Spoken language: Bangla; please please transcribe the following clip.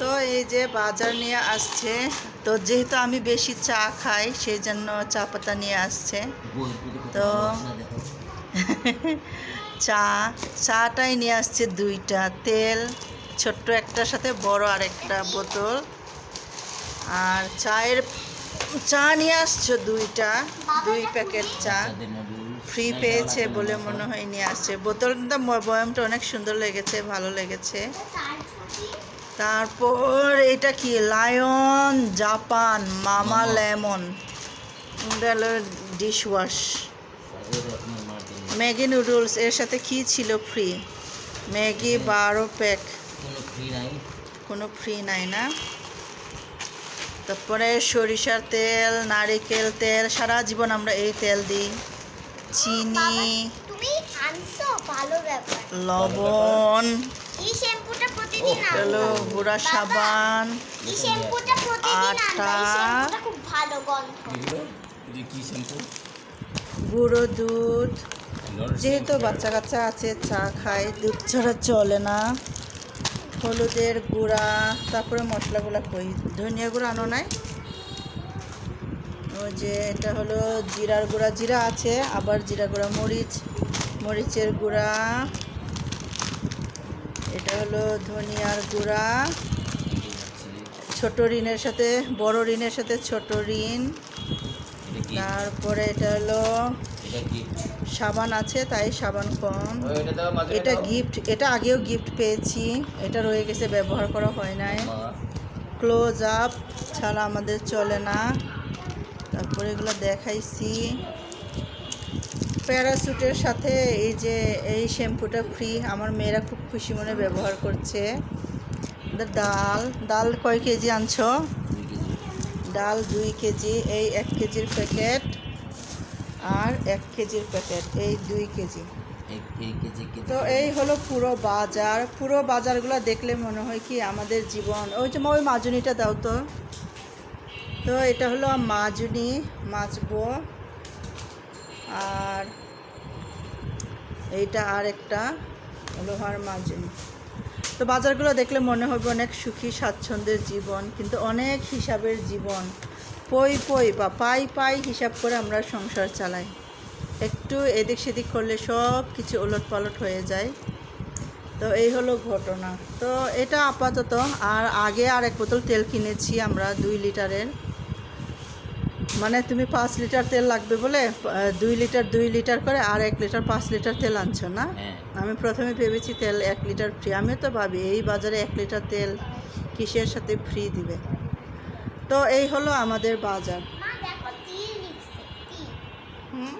তো এই যে বাজার নিয়ে আসছে, তো যেহেতু আমি বেশি চা খাই, সেই জন্য চা পাতা নিয়ে আসছে। তো চা, চাটাই নিয়ে আসছে দুইটা। তেল, ছোট্ট একটার সাথে বড় আরেকটা বোতল। আর চায়ের, চা নিয়ে আসছো দুইটা, দুই প্যাকেট চা। ফ্রি পেয়েছে বলে মনে হয় নিয়ে আসছে। বোতলটা বয়ামটা অনেক সুন্দর লেগেছে, ভালো লেগেছে। তারপর এটা কি? লায়ন জাপান মামা লেমন এটা হলো ডিশ ওয়াশ ম্যাগি নুডলস এর সাথে কি ছিল ফ্রি ম্যাগি বারো প্যাক কোনো ফ্রি নাই। না? তারপরে সরিষার তেল নারিকেল তেল সারা জীবন আমরা এই তেল দিই। চিনি। তুমি আনছো ভালো ব্যাপার। লবণ। হলো গুঁড়া সাবান আটা। শ্যাম্পুটা খুব ভালো গন্ধ। কি শ্যাম্পু? গুঁড়ো দুধ। যেহেতু বাচ্চা কাচ্চা আছে চা খায় দুধ ছাড়া চলে না। হলুদের গুঁড়া তারপরে মশলাগুলো কই? ধনিয়া গুঁড়া আনো নাই? ওই যে এটা হলো জিরার গুঁড়া জিরা আছে আবার জিরা গুঁড়া মরিচ মরিচের গুঁড়া। এটা হলো ধনিয়ার গুঁড়া। ছোট ঋণের সাথে বড় ঋণের সাথে ছোট ঋণ। তারপরে এটা হলো সাবান আছে তাই সাবান কম। এটা গিফট এটা আগেও গিফট পেয়েছি। এটা রয়ে গেছে ব্যবহার করা হয় নাই। ক্লোজ আপ ছাড়া আমাদের চলে না। তারপরে এগুলো দেখাইছি। প্যারাসুটের সাথে এই যে এই শ্যাম্পুটা ফ্রি আমার মেয়েরা খুব খুশি মনে ব্যবহার করছে। ডাল ডাল কয় কেজি আনছো? ডাল দুই কেজি এই এক কেজির প্যাকেট আর এক কেজির প্যাকেট এই দুই কেজি। তো এই হলো পুরো বাজার পুরো বাজারগুলো দেখলে মনে হয় কি আমাদের জীবন। ওই যে ওই মাজুনিটা দাও তো। তো এটা হলো মাজুনি মাজবো আর এইটা আর একটা লোহার মাজুনি তো বাজারগুলো দেখলে মনে হবে অনেক সুখী স্বাচ্ছন্দ্যের জীবন, কিন্তু অনেক হিসাবের জীবন। পই পই বা পাই পাই হিসাব করে আমরা সংসার চালাই। একটু এদিক সেদিক করলে সব কিছু ওলট পালট হয়ে যায়। তো এই হলো ঘটনা। তো এটা আপাতত, আর আগে আর এক বোতল তেল কিনেছি আমরা দুই লিটারের। মানে তুমি পাঁচ লিটার তেল লাগবে বলে দুই লিটার দুই লিটার করে আর এক লিটার পাঁচ লিটার তেল আনছো না? হ্যাঁ। আমি প্রথমে ভেবেছি তেল এক লিটার ফ্রি আমি তো ভাবি এই বাজারে এক লিটার তেল কিসের সাথে ফ্রি দিবে? তো এই হলো আমাদের বাজার। হুম?